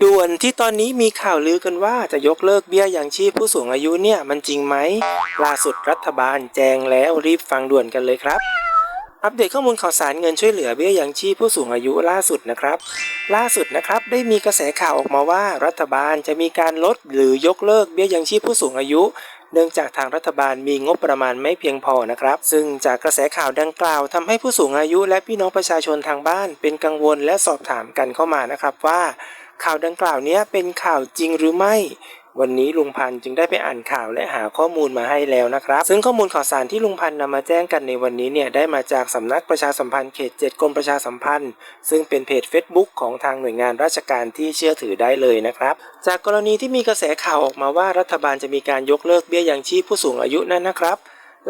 ด่วนที่ตอนนี้มีข่าวลือกันว่าจะยกเลิกเบี้ยยังชีพผู้สูงอายุเนี่ยมันจริงไหมล่าสุดรัฐบาลแจงแล้วรีบฟังด่วนกันเลยครับ อัปเดตข้อมูลข่าวสารเงินช่วยเหลือเบี้ยยังชีพผู้สูงอายุล่าสุดนะครับ ล่าสุดนะครับได้มีกระแสข่าวออกมาว่า รัฐบาลจะมีการลดหรือยกเลิกเบี้ยยังชีพผู้สูงอายุ เนื่องจากทางรัฐบาลมีงบประมาณไม่เพียงพอนะครับ ซึ่งจากกระแสข่าวดังกล่าวทำให้ผู้สูงอายุ และพี่น้องประชาชนทางบ้านเป็นกังวลและสอบถามกันเข้ามานะครับว่า ข่าวดังกล่าวเนี้ยเป็นข่าวจริงหรือไม่ วันนี้ลุงพันธ์จึงได้ไปอ่านข่าวและหาข้อมูลมาให้แล้วนะครับ ซึ่งข้อมูลข่าวสารที่ลุงพันธ์นำมาแจ้งกันในวันนี้เนี่ยได้มาจากสำนักประชาสัมพันธ์เขต 7กรมประชาสัมพันธ์ ซึ่งเป็นเพจ Facebook ของทางหน่วยงานราชการที่เชื่อถือได้เลยนะครับ จากกรณีที่มีกระแสข่าวออกมาว่ารัฐบาลจะมีการยกเลิกเบี้ยยังชีพผู้สูงอายุนั่นนะครับ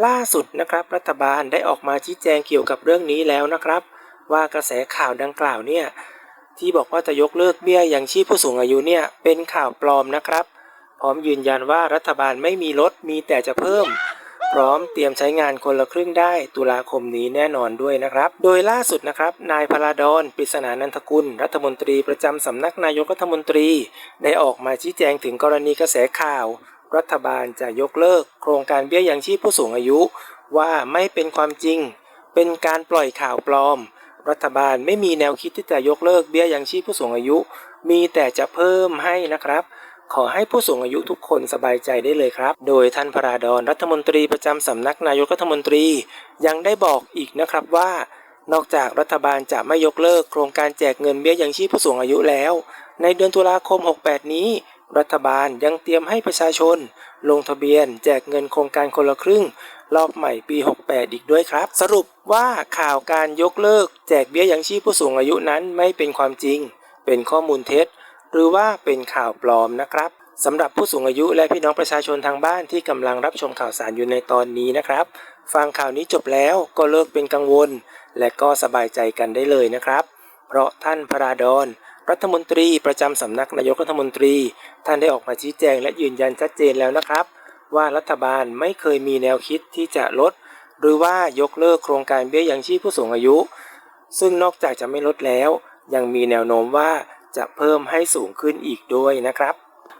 ล่าสุดนะครับรัฐบาลได้ออกมาชี้แจงเกี่ยวกับเรื่องนี้แล้วนะครับ ว่ากระแสข่าวดังกล่าวเนี่ย ที่บอกว่าจะยกเลิกเบี้ยยังชีพผู้สูงอายุเนี่ยเป็นข่าวปลอมนะครับ พร้อมยืนยันว่ารัฐบาลไม่มีลดมีแต่จะเพิ่ม พร้อมเตรียมใช้งานคนละครึ่งได้ ตุลาคมนี้แน่นอนด้วยนะครับ โดยล่าสุดนะครับนายพลาดอนปริศนานันทกุล รัฐมนตรีประจำสำนักนายกรัฐมนตรี ได้ออกมาชี้แจงถึงกรณีกระแสข่าว รัฐบาลจะยกเลิก โครงการเบี้ยยังชีพผู้สูงอายุ ว่าไม่เป็นความจริง เป็นการปล่อยข่าวปลอม รัฐบาลไม่มีแนวคิดที่จะยกเลิกเบี้ยยังชีพผู้สูงอายุ มีแต่จะเพิ่มให้นะครับ ขอให้ผู้สูงอายุทุกคนสบายใจได้เลยครับ โดยท่านพระราดอนรัฐมนตรีประจำสำนักนายกรัฐมนตรี ยังได้บอกอีกนะครับว่า นอกจากรัฐบาลจะไม่ยกเลิกโครงการแจกเงินเบี้ยยังชีพผู้สูงอายุแล้ว ในเดือนตุลาคม 68 นี้ รัฐบาลยังเตรียมให้ประชาชน ลงทะเบียน แจกเงินโครงการคนละครึ่ง รอบใหม่ปี 68 อีกด้วยครับ สรุปว่าข่าวการยกเลิก แจกเบี้ยยังชีพผู้สูงอายุนั้นไม่เป็นความจริง เป็นข้อมูลเท็จ หรือว่าเป็นข่าวปลอมนะครับสำหรับผู้สูงอายุและพี่น้องประชาชนทางบ้านที่กำลังรับชมข่าวสารอยู่ในตอนนี้นะครับ ฟังข่าวนี้จบแล้วก็เลิกเป็นกังวล และก็สบายใจกันได้เลยนะครับ เพราะท่านพระราดอนรัฐมนตรีประจำสำนักนายกรัฐมนตรี ท่านได้ออกมาชี้แจงและยืนยันชัดเจนแล้วนะครับ ว่ารัฐบาลไม่เคยมีแนวคิดที่จะลด หรือว่ายกเลิกโครงการเบี้ยยังชีพผู้สูงอายุ ซึ่งนอกจากจะไม่ลดแล้ว ยังมีแนวโน้มว่าจะเพิ่มให้สูงขึ้นอีกด้วยนะครับ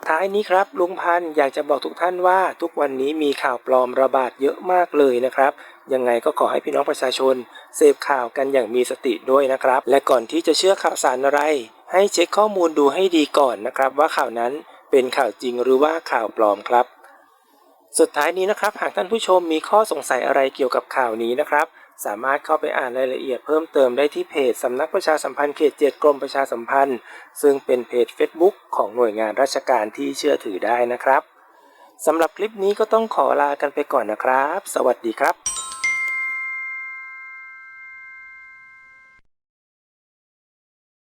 ท้ายนี้ครับลุงพันธ์อยากจะบอกทุกท่านว่าทุกวันนี้มีข่าวปลอมระบาดเยอะมากเลยนะครับ ยังไงก็ขอให้พี่น้องประชาชน เสพข่าวกันอย่างมีสติด้วยนะครับ และก่อนที่จะเชื่อข่าวสารอะไร ให้เช็คข้อมูลดูให้ดีก่อนนะครับ ว่าข่าวนั้นเป็นข่าวจริงหรือว่าข่าวปลอมครับ สุดท้ายนี้นะครับ หากท่านผู้ชมมีข้อสงสัยอะไรเกี่ยวกับข่าวนี้นะครับ สามารถเข้าไปอ่านรายละเอียดเพิ่มเติมได้ที่เพจสำนักประชาสัมพันธ์เขตเจ็ดกรมประชาสัมพันธ์ ซึ่งเป็นเพจ Facebook ของหน่วยงานราชการที่เชื่อถือได้นะครับสำหรับคลิปนี้ก็ต้องขอลากันไปก่อนนะครับ สวัสดีครับ